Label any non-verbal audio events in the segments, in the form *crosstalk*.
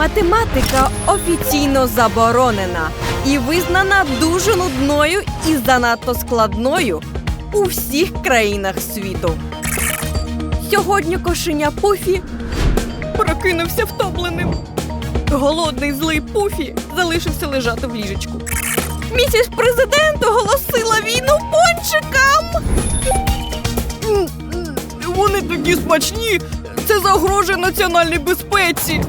Математика офіційно заборонена і визнана дуже нудною і занадто складною у всіх країнах світу. Сьогодні кошеня Пуфі прокинувся втомленим. Голодний злий Пуфі залишився лежати в ліжечку. Місіс президент оголосила війну пончикам. Вони такі смачні. Це загрожує національній безпеці.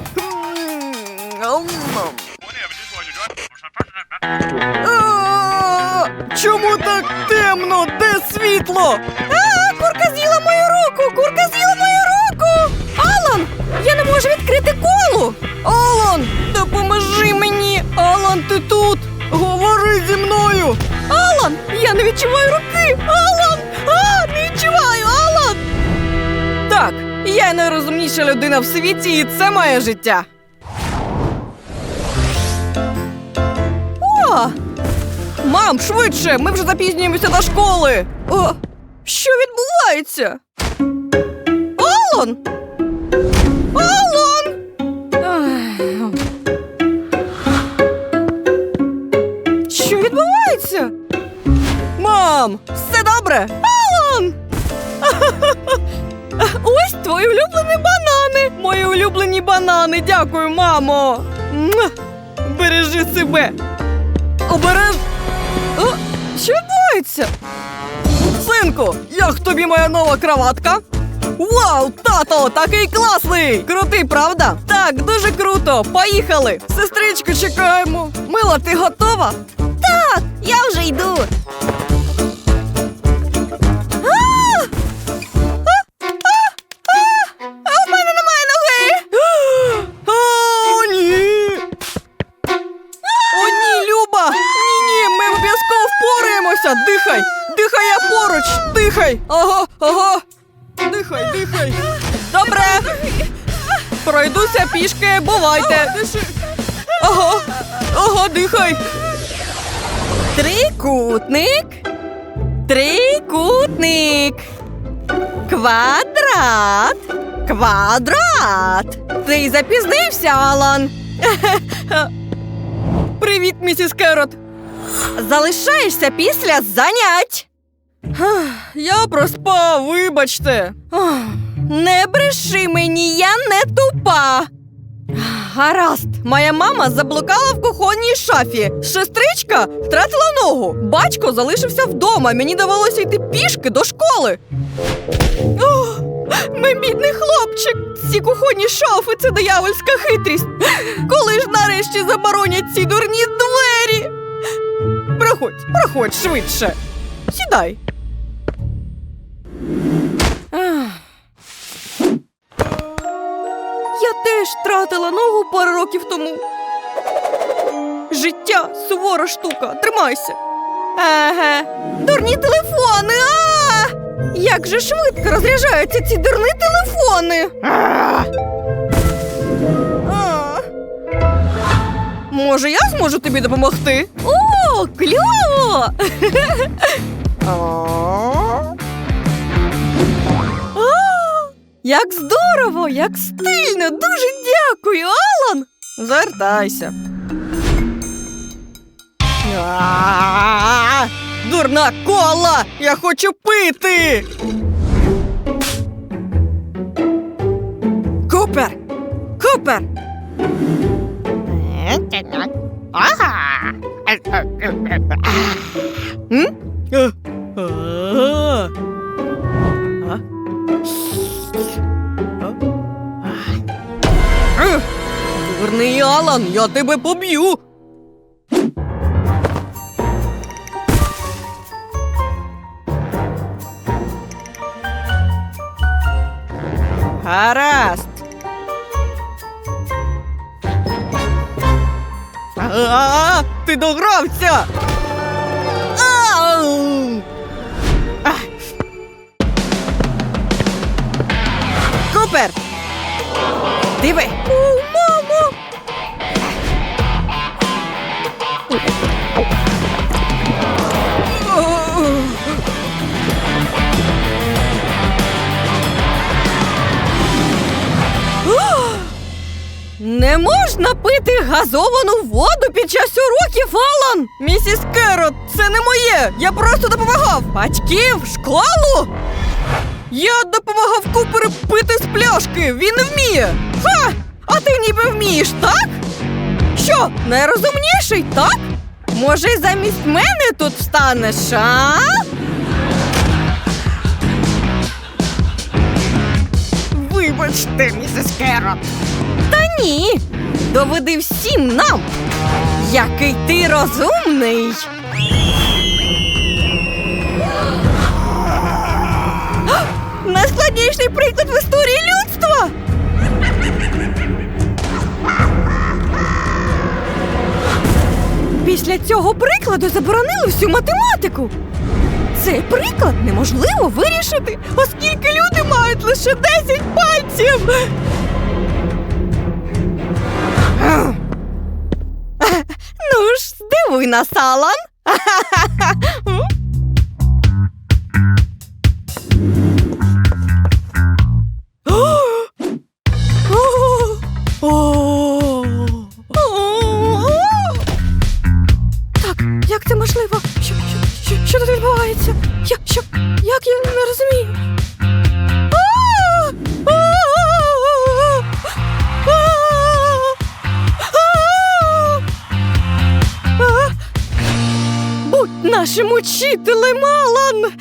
А, Чому так темно? Де світло? А, курка з'їла мою руку! Курка з'їла мою руку! Алан! Я не можу відкрити колу! Алан! Допоможи мені! Алан, ти тут! Говори зі мною! Алан! Я не відчуваю руки! Алан! А, не відчуваю! Алан! Так, я найрозумніша людина в світі, і це моє життя. Мам, швидше! Ми вже запізнюємося до школи. О, що відбувається? Алан! Ах. Що відбувається? Мам, все добре? Алан! *laughs* Ось твої улюблені банани. Мої улюблені банани. Дякую, мамо. Бережи себе. Обереж. О, що відбувається? Синку, як тобі моя нова кроватка? Вау, тато, такий класний! Крутий, правда? Так, дуже круто. Поїхали. Сестричку чекаємо. Мила, ти готова? Так, я вже йду. Дихай! Ага, ага! Дихай, дихай! Добре! Пройдуся пішки, бувайте! Ага, ага, дихай! Трикутник! Трикутник! Квадрат! Квадрат! Ти запізнився, Алан! Привіт, місіс Керот! Залишаєшся після занять. Я проспав, вибачте. Не бреши мені, я не тупа. Гаразд, моя мама заблукала в кухонній шафі. Сестричка втратила ногу. Батько залишився вдома. Мені довелося йти пішки до школи. Ох, мій бідний хлопчик. Ці кухонні шафи це диявольська хитрість. Коли ж нарешті заборонять ці дурні двері? Проходь, проходь швидше. Сідай. Теж втратила ногу пару років тому. Життя сувора штука. Тримайся. Ага. Дурні телефони. А! Як же швидко розряджаються ці дурні телефони. Може, я зможу тобі допомогти? О, кльово! *laughs* Як здорово, як стильно! Дуже дякую, Алан! Звертайся. Дурна кола! Я хочу пити! Купер! Купер! М? Е, Дурний Алан, я тебе поб'ю. Гаразд. А, ти догрався! Купер! Диви! Не можна пити газовану воду під час уроків, Алан? Місіс Керот, це не моє. Я просто допомагав. Батьків, школу. Я допомагав Куперу пити з пляшки. Він не вміє. Ха! А ти ніби вмієш, так? Що, найрозумніший, так? Може, замість мене тут встанеш, а? Вибачте, місіс Керот. Та ні. Доведи всім нам, який ти розумний. Найскладніший приклад в історії людства. Після цього прикладу заборонили всю математику. Цей приклад неможливо вирішити, оскільки люди мають лише 10 пальців. Ну ж, здивуй нас, Алан. *laughs* Нашим учителем, Алан!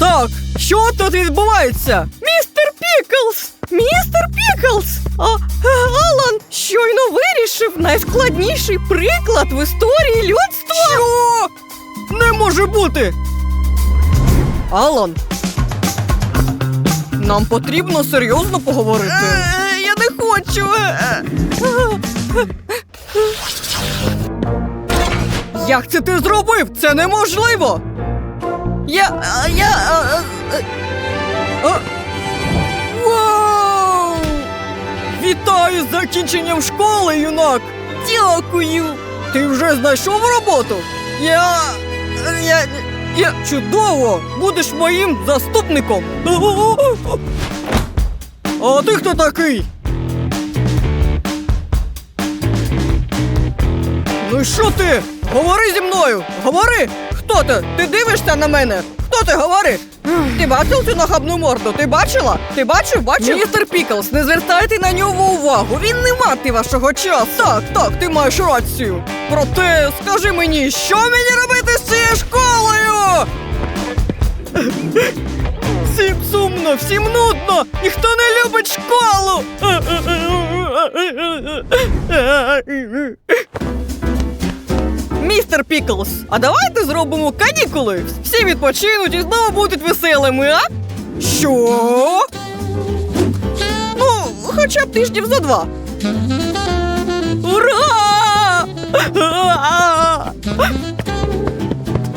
Так, що тут відбувається? Містер Піклс! Містер Піклс! А, е, Алан щойно вирішив найскладніший приклад в історії людства! Що? Не може бути! Алан, нам потрібно серйозно поговорити. Як це ти зробив? Це неможливо. Я. я. а, а, а. Вау! Вітаю з закінченням школи, юнак! Дякую! Ти вже знайшов роботу? Я. Я. Я чудово! Будеш моїм заступником! А ти хто такий? Ну що ти? Говори зі мною! Говори! Хто ти? Ти дивишся на мене? Хто ти говори? Ти бачив цю нахабну морду? Ти бачила? Ти бачив, бачив? Містер Піклс, не звертайте на нього увагу. Він не мати вашого часу. Так, так, ти маєш рацію. Проте, скажи мені, що мені робити з цією школою? Всім сумно, всім нудно, ніхто не любить школу. Містер Піклс, а давайте зробимо канікули. Всі відпочинуть і знову будуть веселими, а? Що? Ну, хоча б тижнів за два. Ура!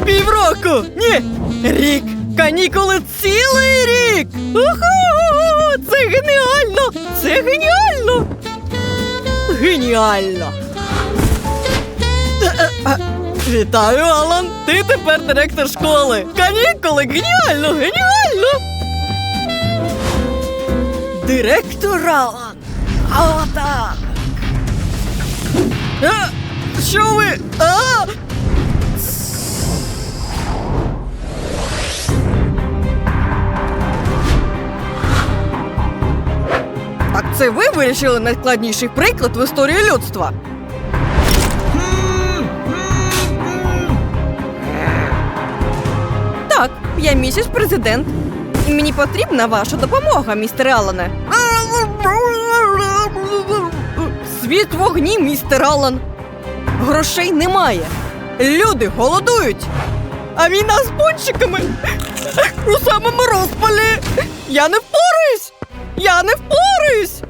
Півроку! Ні! Рік! Канікули цілий рік! Це геніально! Це геніально! Геніально! Вітаю, Алан! Ти тепер директор школи! Канікули! Геніально! Геніально! Директор Алан! О, так! А, що ви? А! Так це ви вирішили найскладніший приклад в історії людства. Я місіс президент. І мені потрібна ваша допомога, містер Алане. Світ в огні, містер Алан. Грошей немає. Люди голодують. А війна з пончиками у самому розпалі. Я не впораюсь! Я не впораюсь!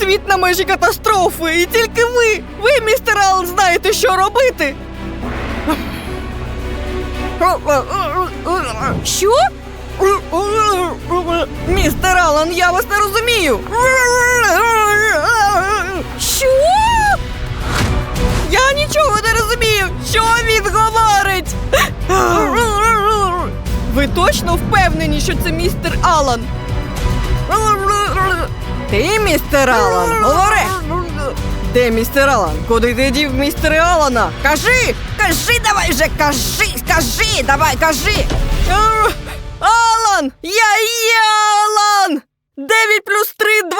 Світ на межі катастрофи, і тільки ви, ви, містер Алан, знаєте, що робити. Що? Містер Алан, я вас не розумію. Що? Я нічого не розумію. Що він говорить? Ви точно впевнені, що це містер Алан? Ти, містер Алан, говори. Де містер Алан? Куди ти дів містер Алана? Кажи! Кажи давай вже, кажи! Кажи! Давай, кажи! Е, Алан! Я є Алан! 9 плюс 3 –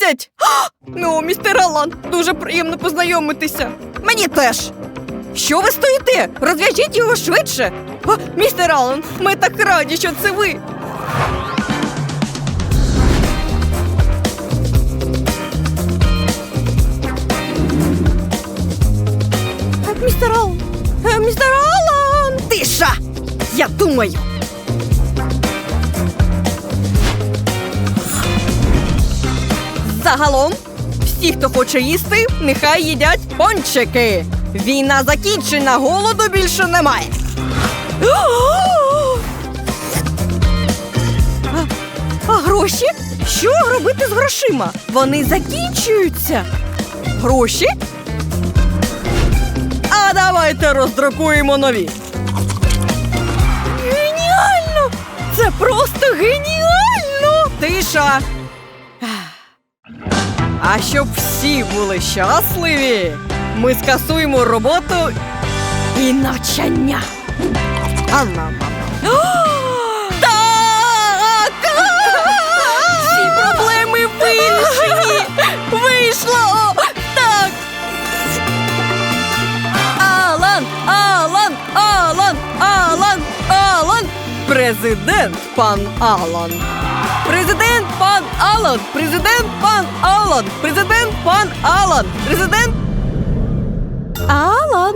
12! А! Ну, містер Алан, дуже приємно познайомитися. Мені теж! Що ви стоїте? Розв'яжіть його швидше. А, містер Алан, ми так раді, що це ви. Думаю. Загалом, всі, хто хоче їсти, нехай їдять пончики. Війна закінчена, голоду більше немає. А, гроші? Що робити з грошима? Вони закінчуються. Гроші? А давайте роздрукуємо нові. Просто геніально! Тиша! А щоб всі були щасливі, ми скасуємо роботу і навчання. Анна, Так! Всі проблеми вирішені! Вийшло! Президент пан Алан! Президент пан Алан! Президент пан Алан! Президент пан Алан! Президент Алан!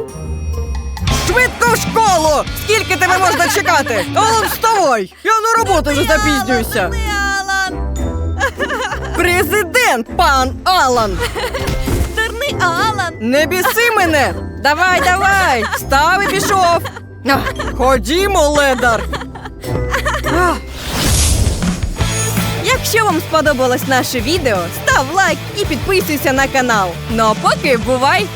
Швидко в школу! Скільки тебе можна чекати? Алан, вставай! Я на роботу вже запізнююся! Алан! Президент пан Алан! Дурний Алан! Не біси мене! Давай, давай! Став і пішов! Ходімо, ледар! Якщо вам сподобалось наше відео, став лайк і підписуйся на канал. Ну а поки бувай!